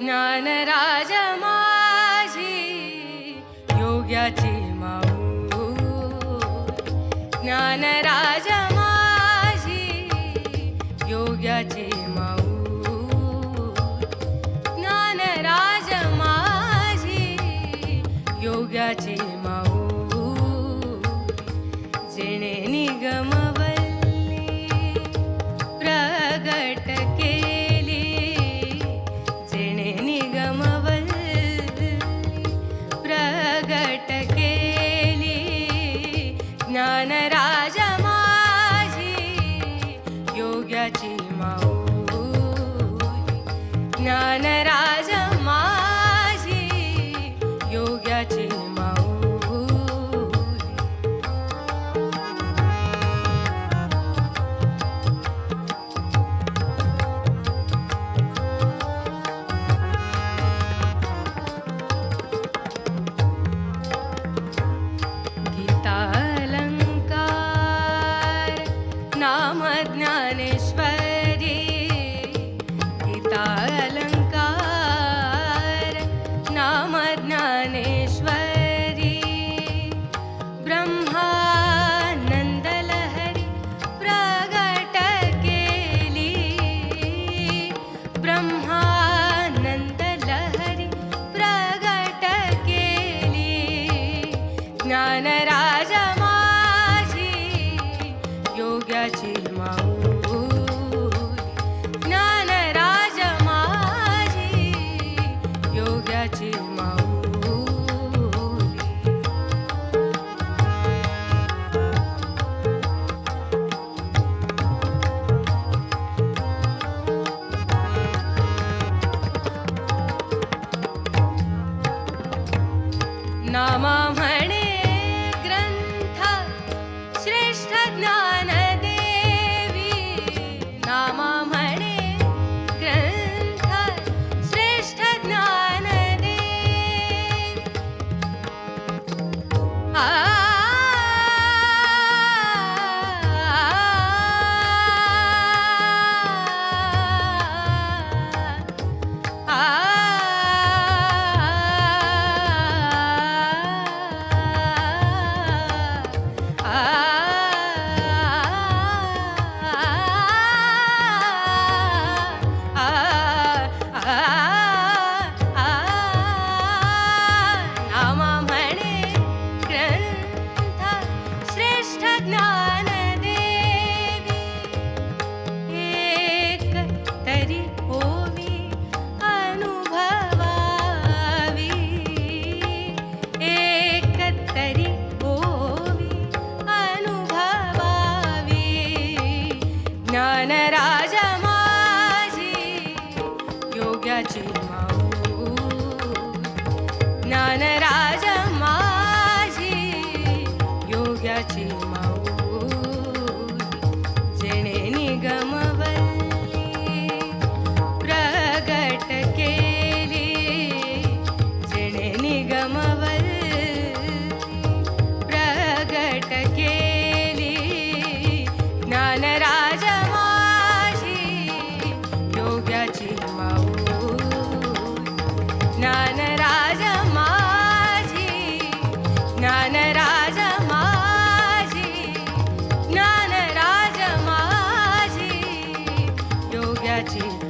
ज्ञानराज माझी योग्याची माऊ. ज्ञानराज माझी योग्याची माऊ. ज्ञानराज माझी योग्याची माऊ. जेणे निगम ज्ञानराज नाम ज्ञानेश्वरी गीतालङ्कार नाम ज्ञानेश्वरी ब्रह्मानन्दलहरी प्रगट केली ब्रह्मानन्दलहरी प्रगट केली ज्ञानराज ग्रन्थ श्रेष्ठ ज्ञानदेवी ग्रन्थ श्रेष्ठ ज्ञानराजाची माऊ ज्ञानराजा माझी योग्याची माऊ जेणे निगमवल्ली प्रगट केली. जेणे निगमवल्ली प्रगट केली. ज्ञानराज Apache.